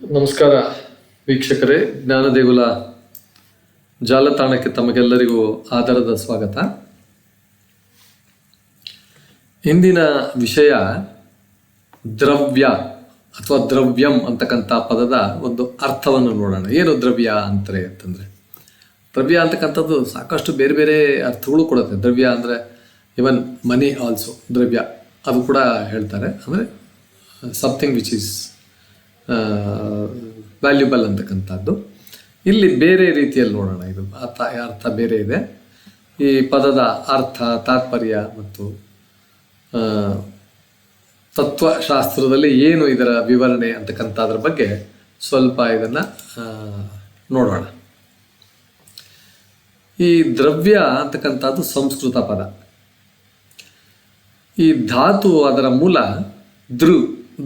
ನಮಸ್ಕಾರ, ವೀಕ್ಷಕರೇ. ಜ್ಞಾನದೇಗುಲ ಜಾಲತಾಣಕ್ಕೆ ತಮಗೆಲ್ಲರಿಗೂ ಆಧಾರದ ಸ್ವಾಗತ. ಇಂದಿನ ವಿಷಯ ದ್ರವ್ಯ ಅಥವಾ ದ್ರವ್ಯಂ ಅಂತಕ್ಕಂಥ ಪದದ ಒಂದು ಅರ್ಥವನ್ನು ನೋಡೋಣ. ಏನು ದ್ರವ್ಯ ಅಂತಾರೆ ಅಂತಂದರೆ? ದ್ರವ್ಯ ಅಂತಕ್ಕಂಥದ್ದು ಸಾಕಷ್ಟು ಬೇರೆ ಬೇರೆ ಅರ್ಥಗಳು ಕೊಡುತ್ತೆ. ದ್ರವ್ಯ ಅಂದರೆ ಇವನ್ ಮನಿ ಆಲ್ಸೋ ದ್ರವ್ಯ. ಅದು ಕೂಡ ಹೇಳ್ತಾರೆ. ಅಂದರೆ ಸಮಥಿಂಗ್ ವಿಚ್ ಈಸ್ ವ್ಯಾಲ್ಯೂಬಲ್ ಅಂತಕ್ಕಂಥದ್ದು. ಇಲ್ಲಿ ಬೇರೆ ರೀತಿಯಲ್ಲಿ ನೋಡೋಣ. ಇದು ಅರ್ಥ ಅರ್ಥ ಬೇರೆ ಇದೆ. ಈ ಪದದ ಅರ್ಥ, ತಾತ್ಪರ್ಯ ಮತ್ತು ತತ್ವಶಾಸ್ತ್ರದಲ್ಲಿ ಏನು ಇದರ ವಿವರಣೆ ಅಂತಕ್ಕಂಥದ್ರ ಬಗ್ಗೆ ಸ್ವಲ್ಪ ಇದನ್ನು ನೋಡೋಣ. ಈ ದ್ರವ್ಯ ಅಂತಕ್ಕಂಥದ್ದು ಸಂಸ್ಕೃತ ಪದ. ಈ ಧಾತು ಅದರ ಮೂಲ ಧ್ರು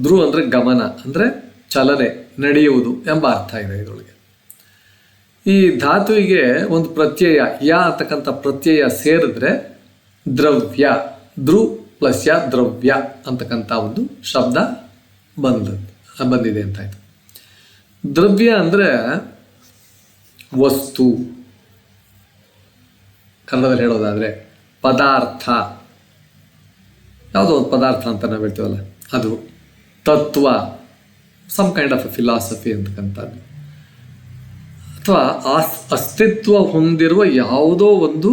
ಧ್ರು ಅಂದರೆ ಗಮನ. ಅಂದರೆ ಚಲನೆ ನಡೆಯುವುದು ಎಂಬ ಅರ್ಥ ಇದೆ ಇದರೊಳಗೆ. ಈ ಧಾತುವಿಗೆ ಒಂದು ಪ್ರತ್ಯಯ ಯಾ ಅಂತಕ್ಕಂಥ ಪ್ರತ್ಯಯ ಸೇರಿದ್ರೆ ದ್ರವ್ಯ, ಧ್ರು ಪ್ಲಸ್ ಯ ದ್ರವ್ಯ ಅಂತಕ್ಕಂಥ ಒಂದು ಶಬ್ದ ಬಂದ, ಬಂದಿದೆ ಅಂತ ಅಂತಾಯ್ತು ದ್ರವ್ಯ ಅಂದರೆ ವಸ್ತು. ಕನ್ನಡದಲ್ಲಿ ಹೇಳೋದಾದರೆ ಪದಾರ್ಥ. ಯಾವುದೋ ಒಂದು ಪದಾರ್ಥ ಅಂತ ನಾವು ಹೇಳ್ತೀವಲ್ಲ, ಅದು ತತ್ವ. ಸಮ್ ಕೈಂಡ್ ಆಫ್ ಫಿಲಾಸಫಿ ಅಂತಕ್ಕಂಥದ್ದು. ಅಥವಾ ಆ ಅಸ್ತಿತ್ವ ಹೊಂದಿರುವ ಯಾವುದೋ ಒಂದು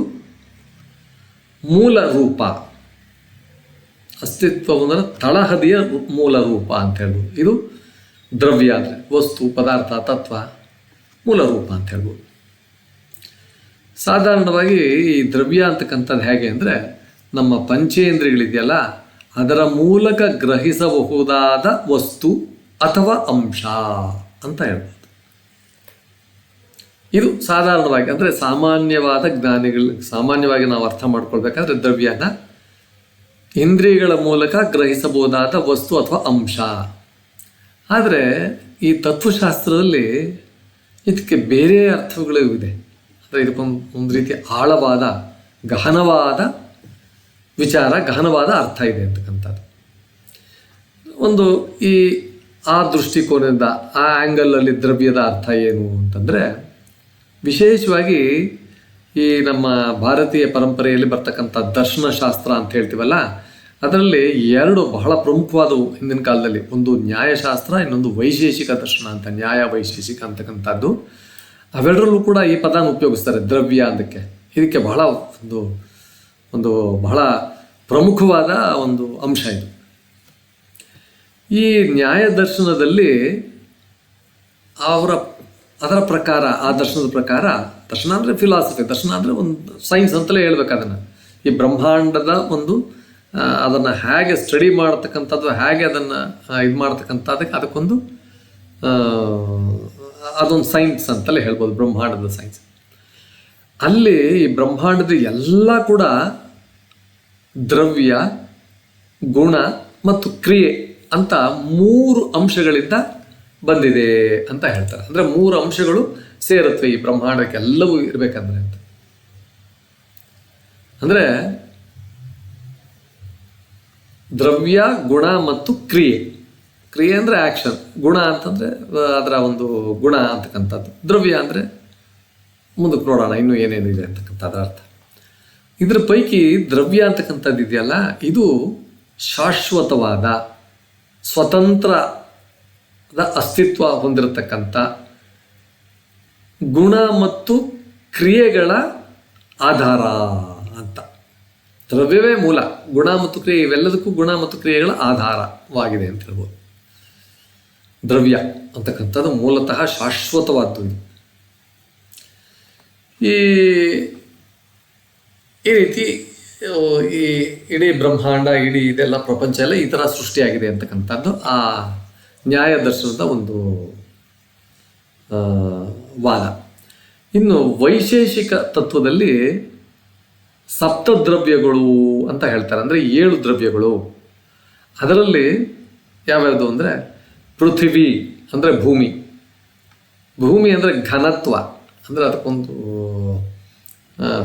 ಮೂಲ ರೂಪ. ಅಸ್ತಿತ್ವ ಅಂದರೆ ತಳಹದಿಯ ಮೂಲ ರೂಪ ಅಂತ ಹೇಳ್ಬೋದು. ಇದು ದ್ರವ್ಯ ಅಂದರೆ ವಸ್ತು, ಪದಾರ್ಥ, ತತ್ವ, ಮೂಲ ರೂಪ ಅಂತ ಹೇಳ್ಬೋದು. ಸಾಧಾರಣವಾಗಿ ಈ ದ್ರವ್ಯ ಅಂತಕ್ಕಂಥದ್ದು ಹೇಗೆ ಅಂದರೆ ನಮ್ಮ ಪಂಚೇಂದ್ರಿಯಗಳಿದೆಯಲ್ಲ, ಅದರ ಮೂಲಕ ಗ್ರಹಿಸಬಹುದಾದ ವಸ್ತು ಅಥವಾ ಅಂಶ ಅಂತ ಹೇಳ್ಬೋದು. ಇದು ಸಾಧಾರಣವಾಗಿ ಅಂದರೆ ಸಾಮಾನ್ಯವಾದ ಜ್ಞಾನಿಗಳು, ಸಾಮಾನ್ಯವಾಗಿ ನಾವು ಅರ್ಥ ಮಾಡ್ಕೊಳ್ಬೇಕಾದ್ರೆ ದ್ರವ್ಯನ ಇಂದ್ರಿಯಗಳ ಮೂಲಕ ಗ್ರಹಿಸಬಹುದಾದ ವಸ್ತು ಅಥವಾ ಅಂಶ. ಆದರೆ ಈ ತತ್ವಶಾಸ್ತ್ರದಲ್ಲಿ ಇದಕ್ಕೆ ಬೇರೆ ಅರ್ಥಗಳು ಇದೆ ಅಂದರೆ ಇದಕ್ಕೊಂದು ಒಂದು ರೀತಿ ಆಳವಾದ, ಗಹನವಾದ ವಿಚಾರ, ಗಹನವಾದ ಅರ್ಥ ಇದೆ ಅಂತಕ್ಕಂಥದ್ದು. ಒಂದು ಈ ಆ ದೃಷ್ಟಿಕೋನದಿಂದ, ಆ ಆ್ಯಂಗಲಲ್ಲಿ ದ್ರವ್ಯದ ಅರ್ಥ ಏನು ಅಂತಂದರೆ, ವಿಶೇಷವಾಗಿ ಈ ನಮ್ಮ ಭಾರತೀಯ ಪರಂಪರೆಯಲ್ಲಿ ಬರ್ತಕ್ಕಂಥ ದರ್ಶನಶಾಸ್ತ್ರ ಅಂತ ಹೇಳ್ತೀವಲ್ಲ, ಅದರಲ್ಲಿ ಎರಡು ಬಹಳ ಪ್ರಮುಖವಾದವು ಹಿಂದಿನ ಕಾಲದಲ್ಲಿ, ಒಂದು ನ್ಯಾಯಶಾಸ್ತ್ರ, ಇನ್ನೊಂದು ವೈಶೇಷಿಕ ದರ್ಶನ ಅಂತ, ನ್ಯಾಯ ವೈಶೇಷಿಕ ಅಂತಕ್ಕಂಥದ್ದು. ಅವೆರಡರಲ್ಲೂ ಕೂಡ ಈ ಪದನ ಉಪಯೋಗಿಸ್ತಾರೆ, ದ್ರವ್ಯ ಅದಕ್ಕೆ. ಇದಕ್ಕೆ ಬಹಳ ಒಂದು ಒಂದು ಬಹಳ ಪ್ರಮುಖವಾದ ಒಂದು ಅಂಶ ಇದು. ಈ ನ್ಯಾಯ ದರ್ಶನದಲ್ಲಿ ಅವರ, ಅದರ ಪ್ರಕಾರ, ಆ ದರ್ಶನದ ಪ್ರಕಾರ, ದರ್ಶನ ಅಂದರೆ ಫಿಲಾಸಫಿ ದರ್ಶನ ಅಂದರೆ ಒಂದು ಸೈನ್ಸ್ ಅಂತಲೇ ಹೇಳ್ಬೇಕು ಅದನ್ನು. ಈ ಬ್ರಹ್ಮಾಂಡದ ಒಂದು ಅದನ್ನು ಹೇಗೆ ಸ್ಟಡಿ ಮಾಡ್ತಕ್ಕಂಥದ್ದು, ಹೇಗೆ ಅದನ್ನು ಇದು ಮಾಡ್ತಕ್ಕಂಥದ್ದಕ್ಕೆ ಅದಕ್ಕೊಂದು ಅದೊಂದು ಸೈನ್ಸ್ ಅಂತಲೇ ಹೇಳ್ಬೋದು, ಬ್ರಹ್ಮಾಂಡದ ಸೈನ್ಸ್ ಅಲ್ಲಿ ಈ ಬ್ರಹ್ಮಾಂಡದ ಎಲ್ಲ ಕೂಡ ದ್ರವ್ಯ, ಗುಣ ಮತ್ತು ಕ್ರಿಯೆ ಅಂತ ಮೂರು ಅಂಶಗಳಿಂದ ಬಂದಿದೆ ಅಂತ ಹೇಳ್ತಾರೆ. ಅಂದರೆ ಮೂರು ಅಂಶಗಳು ಸೇರುತ್ತವೆ ಈ ಬ್ರಹ್ಮಾಂಡಕ್ಕೆ ಎಲ್ಲವೂ ಇರಬೇಕಂದ್ರೆ ಅಂತ. ಅಂದರೆ ದ್ರವ್ಯ, ಗುಣ ಮತ್ತು ಕ್ರಿಯೆ. ಕ್ರಿಯೆ ಅಂದರೆ ಆ್ಯಕ್ಷನ್ ಗುಣ ಅಂತಂದರೆ ಅದರ ಒಂದು ಗುಣ ಅಂತಕ್ಕಂಥದ್ದು. ದ್ರವ್ಯ ಅಂದರೆ ಮುಂದಕ್ಕೆ ನೋಡೋಣ, ಇನ್ನೂ ಏನೇನಿದೆ ಅಂತಕ್ಕಂಥದ್ದು ಅರ್ಥ. ಇದ್ರ ಪೈಕಿ ದ್ರವ್ಯ ಅಂತಕ್ಕಂಥದ್ದು ಇದೆಯಲ್ಲ ಇದು ಶಾಶ್ವತವಾದ ಸ್ವತಂತ್ರದ ಅಸ್ತಿತ್ವ ಹೊಂದಿರತಕ್ಕಂಥ ಗುಣ ಮತ್ತು ಕ್ರಿಯೆಗಳ ಆಧಾರ ಅಂತ. ದ್ರವ್ಯವೇ ಮೂಲ. ಗುಣ ಮತ್ತು ಕ್ರಿಯೆ, ಇವೆಲ್ಲದಕ್ಕೂ ಗುಣ ಮತ್ತು ಕ್ರಿಯೆಗಳ ಆಧಾರವಾಗಿದೆ ಅಂತ ಹೇಳ್ಬೋದು. ದ್ರವ್ಯ ಅಂತಕ್ಕಂಥದ್ದು ಮೂಲತಃ ಶಾಶ್ವತವಾದದ್ದು ಈ ಈ ರೀತಿ ಈ ಇಡೀ ಬ್ರಹ್ಮಾಂಡ, ಇಡೀ ಇದೆಲ್ಲ ಪ್ರಪಂಚ ಎಲ್ಲ ಈ ಥರ ಸೃಷ್ಟಿಯಾಗಿದೆ ಅಂತಕ್ಕಂಥದ್ದು ಆ ನ್ಯಾಯ ದರ್ಶನದ ಒಂದು ವಾದ. ಇನ್ನು ವೈಶೇಷಿಕ ತತ್ವದಲ್ಲಿ ಸಪ್ತದ್ರವ್ಯಗಳು ಅಂತ ಹೇಳ್ತಾರೆ. ಅಂದರೆ ಏಳು ದ್ರವ್ಯಗಳು. ಅದರಲ್ಲಿ ಯಾವ್ಯಾವುದು ಅಂದರೆ ಪೃಥಿವಿ ಅಂದರೆ ಭೂಮಿ. ಭೂಮಿ ಅಂದರೆ ಘನತ್ವ. ಅಂದರೆ ಅದಕ್ಕೊಂದು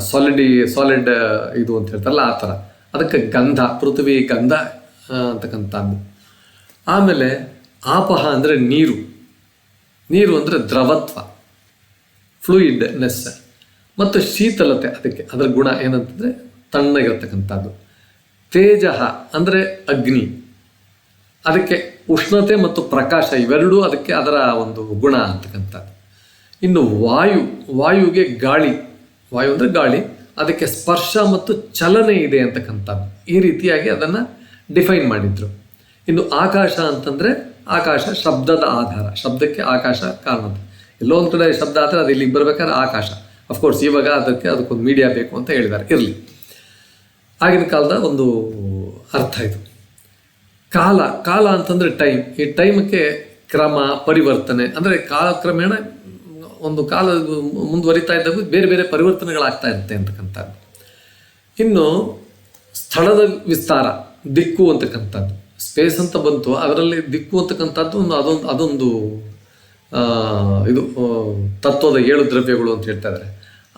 ಸಾಲಿಡಿ ಸಾಲಿಡ್ ಇದು ಅಂತ ಹೇಳ್ತಾರಲ್ಲ, ಆ ಥರ. ಅದಕ್ಕೆ ಗಂಧ, ಪೃಥ್ವಿ ಗಂಧ ಅಂತಕ್ಕಂಥದ್ದು ಆಮೇಲೆ ಆಪಹ ಅಂದರೆ ನೀರು. ನೀರು ಅಂದರೆ ದ್ರವತ್ವ. ಫ್ಲೂಯಿಡ್ನೆಸ್ ಮತ್ತು ಶೀತಲತೆ ಅದಕ್ಕೆ, ಅದರ ಗುಣ ಏನಂತಂದರೆ ತಣ್ಣಗಿರ್ತಕ್ಕಂಥದ್ದು. ತೇಜ ಅಂದರೆ ಅಗ್ನಿ. ಅದಕ್ಕೆ ಉಷ್ಣತೆ ಮತ್ತು ಪ್ರಕಾಶ ಇವೆರಡೂ ಅದಕ್ಕೆ ಅದರ ಒಂದು ಗುಣ ಅಂತಕ್ಕಂಥದ್ದು. ಇನ್ನು ವಾಯು, ವಾಯುಗೆ ಗಾಳಿ. ವಾಯು ಅಂದರೆ ಗಾಳಿ, ಅದಕ್ಕೆ ಸ್ಪರ್ಶ ಮತ್ತು ಚಲನೆ ಇದೆ ಅಂತಕ್ಕಂಥದ್ದು. ಈ ರೀತಿಯಾಗಿ ಅದನ್ನು ಡಿಫೈನ್ ಮಾಡಿದ್ರು. ಇನ್ನು ಆಕಾಶ ಅಂತಂದರೆ ಆಕಾಶ ಶಬ್ದದ ಆಧಾರ. ಶಬ್ದಕ್ಕೆ ಆಕಾಶ ಕಾರಣ ಎಲ್ಲೋ ಒಂದು ಕಡೆ ಶಬ್ದ ಆದರೆ ಅದು ಇಲ್ಲಿಗೆ ಬರಬೇಕಾದ್ರೆ ಆಕಾಶ. ಅಫ್ಕೋರ್ಸ್ ಇವಾಗ ಅದಕ್ಕೆ ಅದಕ್ಕೊಂದು ಮೀಡಿಯಾ ಬೇಕು ಅಂತ ಹೇಳಿದ್ದಾರೆ. ಇರಲಿ. ಆಗಿನ ಕಾಲದ ಒಂದು ಅರ್ಥ ಇದು. ಕಾಲ ಕಾಲ ಅಂತಂದರೆ ಟೈಮ್ ಈ ಟೈಮ್ಗೆ ಕ್ರಮ, ಪರಿವರ್ತನೆ, ಅಂದರೆ ಕಾಲಕ್ರಮೇಣ ಒಂದು ಕಾಲ ಮುಂದುವರಿತಾ ಇದ್ದಾಗ ಬೇರೆ ಬೇರೆ ಪರಿವರ್ತನೆಗಳಾಗ್ತಾ ಇರುತ್ತೆ ಅಂತಕ್ಕಂಥದ್ದು. ಇನ್ನು ಸ್ಥಳದ ವಿಸ್ತಾರ, ದಿಕ್ಕು ಅಂತಕ್ಕಂಥದ್ದು. ಸ್ಪೇಸ್ ಅಂತ ಬಂತು, ಅದರಲ್ಲಿ ದಿಕ್ಕು ಅಂತಕ್ಕಂಥದ್ದು ಒಂದು ಅದೊಂದು ಅದೊಂದು ಇದು ತತ್ವದ ಏಳು ದ್ರವ್ಯಗಳು ಅಂತ ಹೇಳ್ತಾ ಇದ್ದಾರೆ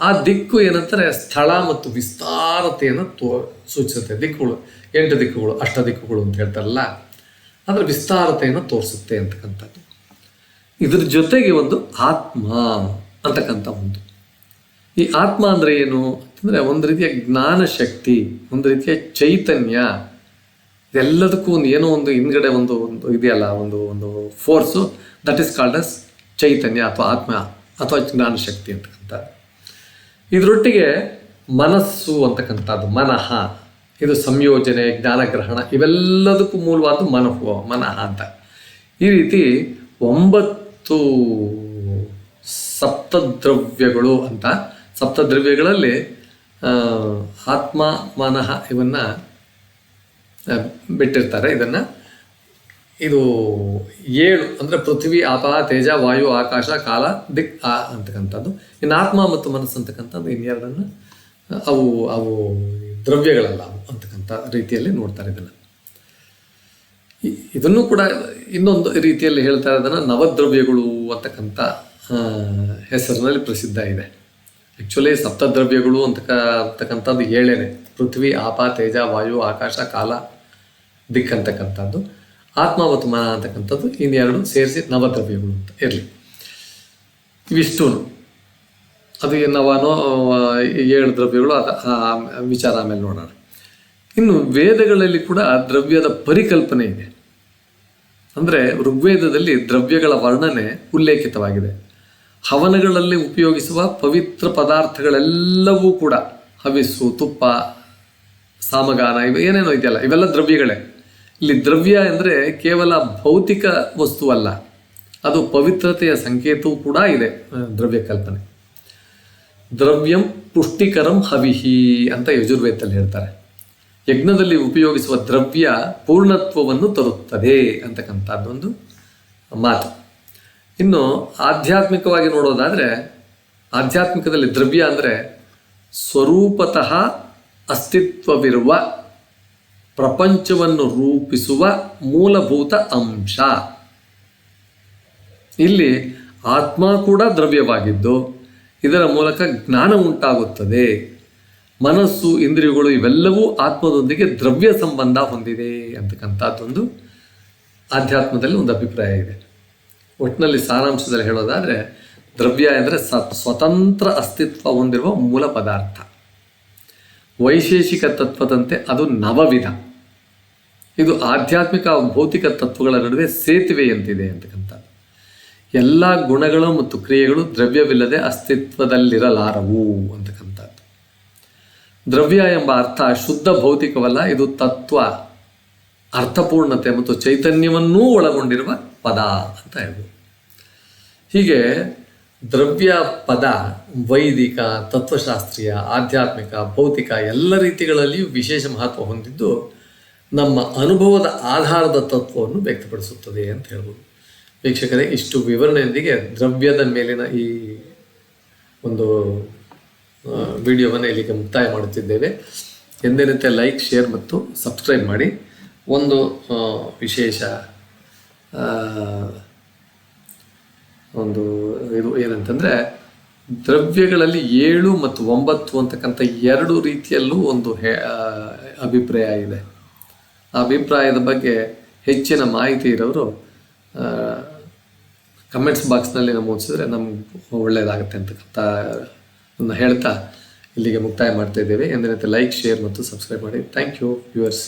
ಆ ದಿಕ್ಕು ಏನಂತಾರೆ, ಸ್ಥಳ ಮತ್ತು ವಿಸ್ತಾರತೆಯನ್ನು ತೋ, ಸೂಚಿಸುತ್ತೆ. ದಿಕ್ಕುಗಳು, ಎಂಟು ದಿಕ್ಕುಗಳು, ಅಷ್ಟ ದಿಕ್ಕುಗಳು ಅಂತ ಹೇಳ್ತಾರಲ್ಲ, ಅದರ ವಿಸ್ತಾರತೆಯನ್ನು ತೋರಿಸುತ್ತೆ ಅಂತಕ್ಕಂಥದ್ದು. ಇದ್ರ ಜೊತೆಗೆ ಒಂದು ಆತ್ಮ ಅಂತಕ್ಕಂಥ ಒಂದು. ಈ ಆತ್ಮ ಅಂದರೆ ಏನು? ಅಂತಂದರೆ ಒಂದು ರೀತಿಯ ಜ್ಞಾನ ಶಕ್ತಿ, ಒಂದು ರೀತಿಯ ಚೈತನ್ಯ. ಇದೆಲ್ಲದಕ್ಕೂ ಒಂದು ಏನೋ ಒಂದು ಹಿಂದ್ಗಡೆ ಒಂದು ಒಂದು ಇದೆಯಲ್ಲ, ಒಂದು ಒಂದು force that is called as Chaitanya ಅಥವಾ ಆತ್ಮ ಅಥವಾ ಜ್ಞಾನ ಶಕ್ತಿ ಅಂತಕ್ಕಂಥ. ಇದರೊಟ್ಟಿಗೆ ಮನಸ್ಸು ಅಂತಕ್ಕಂಥದ್ದು, ಮನಃ. ಇದು ಸಂಯೋಜನೆ ಜ್ಞಾನಗ್ರಹಣ ಇವೆಲ್ಲದಕ್ಕೂ ಮೂಲವಾದ ಮನಃ ಮನಃ ಅಂತ. ಈ ರೀತಿ ಒಂಬತ್ತು ಸಪ್ತದ್ರವ್ಯಗಳು ಅಂತ. ಸಪ್ತದ್ರವ್ಯಗಳಲ್ಲಿ ಆತ್ಮ, ಮನಃ ಇವನ್ನು ಬಿಟ್ಟಿರ್ತಾರೆ. ಇದನ್ನು ಇದು ಏಳು, ಅಂದರೆ ಪೃಥ್ವಿ ಆಪ ತೇಜ, ವಾಯು, ಆಕಾಶ, ಕಾಲ, ದಿಕ್, ಆ ಅಂತಕ್ಕಂಥದ್ದು. ಇನ್ನು ಆತ್ಮ ಮತ್ತು ಮನಸ್ಸು ಅಂತಕ್ಕಂಥದ್ದು ಇನ್ನೆರಡನ್ನು ಅವು ಅವು ದ್ರವ್ಯಗಳಲ್ಲ ಅಂತಕ್ಕಂಥ ರೀತಿಯಲ್ಲಿ ನೋಡ್ತಾರೆ ಇದನ್ನು. ಇದನ್ನು ಕೂಡ ಇನ್ನೊಂದು ರೀತಿಯಲ್ಲಿ ಹೇಳ್ತಾ ಇರೋದನ್ನು ನವದ್ರವ್ಯಗಳು ಅಂತಕ್ಕಂಥ ಹೆಸರಿನಲ್ಲಿ ಪ್ರಸಿದ್ಧ ಇದೆ. ಆ್ಯಕ್ಚುಲಿ ಸಪ್ತದ್ರವ್ಯಗಳು ಅಂತಕ ಅಂತಕ್ಕಂಥದ್ದು ಏಳೇನೆ. ಪೃಥ್ವಿ, ಆಪ, ತೇಜ, ವಾಯು, ಆಕಾಶ, ಕಾಲ, ದಿಕ್ ಅಂತಕ್ಕಂಥದ್ದು. ಆತ್ಮ ಮತ್ತು ಮನ ಅಂತಕ್ಕಂಥದ್ದು ಇನ್ನೆರಡು ಸೇರಿಸಿ ನವದ್ರವ್ಯಗಳು ಅಂತ ಇರಲಿ. ಇವಿಷ್ಟು ಅದು ನವನೋ ಏಳು ದ್ರವ್ಯಗಳು ಅದ ವಿಚಾರ ಆಮೇಲೆ ನೋಡೋಣ. ಇನ್ನು ವೇದಗಳಲ್ಲಿ ಕೂಡ ದ್ರವ್ಯದ ಪರಿಕಲ್ಪನೆ ಇದೆ. ಅಂದರೆ ಋಗ್ವೇದದಲ್ಲಿ ದ್ರವ್ಯಗಳ ವರ್ಣನೆ ಉಲ್ಲೇಖಿತವಾಗಿದೆ. ಹವನಗಳಲ್ಲಿ ಉಪಯೋಗಿಸುವ ಪವಿತ್ರ ಪದಾರ್ಥಗಳೆಲ್ಲವೂ ಕೂಡ ಹವಿಸು ತುಪ್ಪ, ಸಾಮಗಾನ ಇವ ಏನೇನೋ ಇದೆಯಲ್ಲ, ಇವೆಲ್ಲ ದ್ರವ್ಯಗಳೇ. ಇಲ್ಲಿ ದ್ರವ್ಯ ಅಂದರೆ ಕೇವಲ ಭೌತಿಕ ವಸ್ತುವಲ್ಲ, ಅದು ಪವಿತ್ರತೆಯ ಸಂಕೇತವೂ ಕೂಡ ಇದೆ ದ್ರವ್ಯ ಕಲ್ಪನೆ. ದ್ರವ್ಯಂ ಪುಷ್ಟಿಕರಂ ಹವಿಹಿ ಅಂತ ಯಜುರ್ವೇದದಲ್ಲಿ ಹೇಳ್ತಾರೆ. ಯಜ್ಞದಲ್ಲಿ ಉಪಯೋಗಿಸುವ ದ್ರವ್ಯ ಪೂರ್ಣತ್ವವನ್ನು ತರುತ್ತದೆ ಅಂತಕ್ಕಂಥದ್ದೊಂದು ಮಾತು. ಇನ್ನು ಆಧ್ಯಾತ್ಮಿಕವಾಗಿ ನೋಡೋದಾದರೆ, ಆಧ್ಯಾತ್ಮಿಕದಲ್ಲಿ ದ್ರವ್ಯ ಅಂದರೆ ಸ್ವರೂಪತಃ ಅಸ್ತಿತ್ವವಿರುವ ಪ್ರಪಂಚವನ್ನು ರೂಪಿಸುವ ಮೂಲಭೂತ ಅಂಶ. ಇಲ್ಲಿ ಆತ್ಮ ಕೂಡ ದ್ರವ್ಯವಾಗಿದ್ದು, ಇದರ ಮೂಲಕ ಜ್ಞಾನ ಉಂಟಾಗುತ್ತದೆ. ಮನಸ್ಸು, ಇಂದ್ರಿಯಗಳು ಇವೆಲ್ಲವೂ ಆತ್ಮದೊಂದಿಗೆ ದ್ರವ್ಯ ಸಂಬಂಧ ಹೊಂದಿದೆ ಅಂತಕ್ಕಂಥದ್ದೊಂದು ಆಧ್ಯಾತ್ಮದಲ್ಲಿ ಒಂದು ಅಭಿಪ್ರಾಯ ಇದೆ. ಒಟ್ಟಿನಲ್ಲಿ ಸಾರಾಂಶದಲ್ಲಿ ಹೇಳೋದಾದರೆ, ದ್ರವ್ಯ ಎಂದರೆ ಸ್ವತಂತ್ರ ಅಸ್ತಿತ್ವ ಹೊಂದಿರುವ ಮೂಲ ಪದಾರ್ಥ. ವೈಶೇಷಿಕ ತತ್ವದಂತೆ ಅದು ನವವಿಧ. ಇದು ಆಧ್ಯಾತ್ಮಿಕ ಭೌತಿಕ ತತ್ವಗಳ ನಡುವೆ ಸೇತುವೆಯಂತಿದೆ ಅಂತಕ್ಕಂಥದ್ದು. ಎಲ್ಲ ಗುಣಗಳು ಮತ್ತು ಕ್ರಿಯೆಗಳು ದ್ರವ್ಯವಿಲ್ಲದೆ ಅಸ್ತಿತ್ವದಲ್ಲಿರಲಾರವು ಅಂತಕ್ಕಂಥದ್ದು. ದ್ರವ್ಯ ಎಂಬ ಅರ್ಥ ಶುದ್ಧ ಭೌತಿಕವಲ್ಲ, ಇದು ತತ್ವ. ಅರ್ಥಪೂರ್ಣತೆ ಮತ್ತು ಚೈತನ್ಯವನ್ನೂ ಒಳಗೊಂಡಿರುವ ಪದ ಅಂತ ಹೇಳ್ಬೋದು. ಹೀಗೆ ದ್ರವ್ಯ ಪದ, ವೈದಿಕ, ತತ್ವಶಾಸ್ತ್ರೀಯ, ಆಧ್ಯಾತ್ಮಿಕ, ಭೌತಿಕ ಎಲ್ಲ ರೀತಿಗಳಲ್ಲಿಯೂ ವಿಶೇಷ ಮಹತ್ವ ಹೊಂದಿದ್ದು ನಮ್ಮ ಅನುಭವದ ಆಧಾರದ ತತ್ವವನ್ನು ವ್ಯಕ್ತಪಡಿಸುತ್ತದೆ ಅಂತ ಹೇಳ್ಬೋದು. ವೀಕ್ಷಕರೇ, ಇಷ್ಟು ವಿವರಣೆಯೊಂದಿಗೆ ದ್ರವ್ಯದ ಮೇಲಿನ ಈ ಒಂದು ವಿಡಿಯೋವನ್ನು ಇಲ್ಲಿಗೆ ಮುಕ್ತಾಯ ಮಾಡುತ್ತಿದ್ದೇವೆ. ಎಂದಿನಂತೆ ಲೈಕ್, ಶೇರ್ ಮತ್ತು ಸಬ್ಸ್ಕ್ರೈಬ್ ಮಾಡಿ. ಒಂದು ವಿಶೇಷ ಒಂದು ಇದು ಏನಂತಂದರೆ, ದ್ರವ್ಯಗಳಲ್ಲಿ ಏಳು ಮತ್ತು ಒಂಬತ್ತು ಅಂತಕ್ಕಂಥ ಎರಡು ರೀತಿಯಲ್ಲೂ ಒಂದು ಹೇ ಅಭಿಪ್ರಾಯ ಇದೆ. ಆ ಅಭಿಪ್ರಾಯದ ಬಗ್ಗೆ ಹೆಚ್ಚಿನ ಮಾಹಿತಿ ಇರೋರು ಕಮೆಂಟ್ಸ್ ಬಾಕ್ಸ್ನಲ್ಲಿ ನಮೂದಿಸಿದ್ರೆ ನಮ್ಗೆ ಒಳ್ಳೆಯದಾಗುತ್ತೆ ಅಂತಕ್ಕಂಥ ಅನ್ನ ಹೇಳ್ತಾ ಇಲ್ಲಿಗೆ ಮುಕ್ತಾಯ ಮಾಡ್ತಾ ಇದ್ದೇವೆ. ಎಂದಿನಂತೆ ಲೈಕ್ ಶೇರ್ ಮತ್ತು ಸಬ್ಸ್ಕ್ರೈಬ್ ಮಾಡಿ. Thank you viewers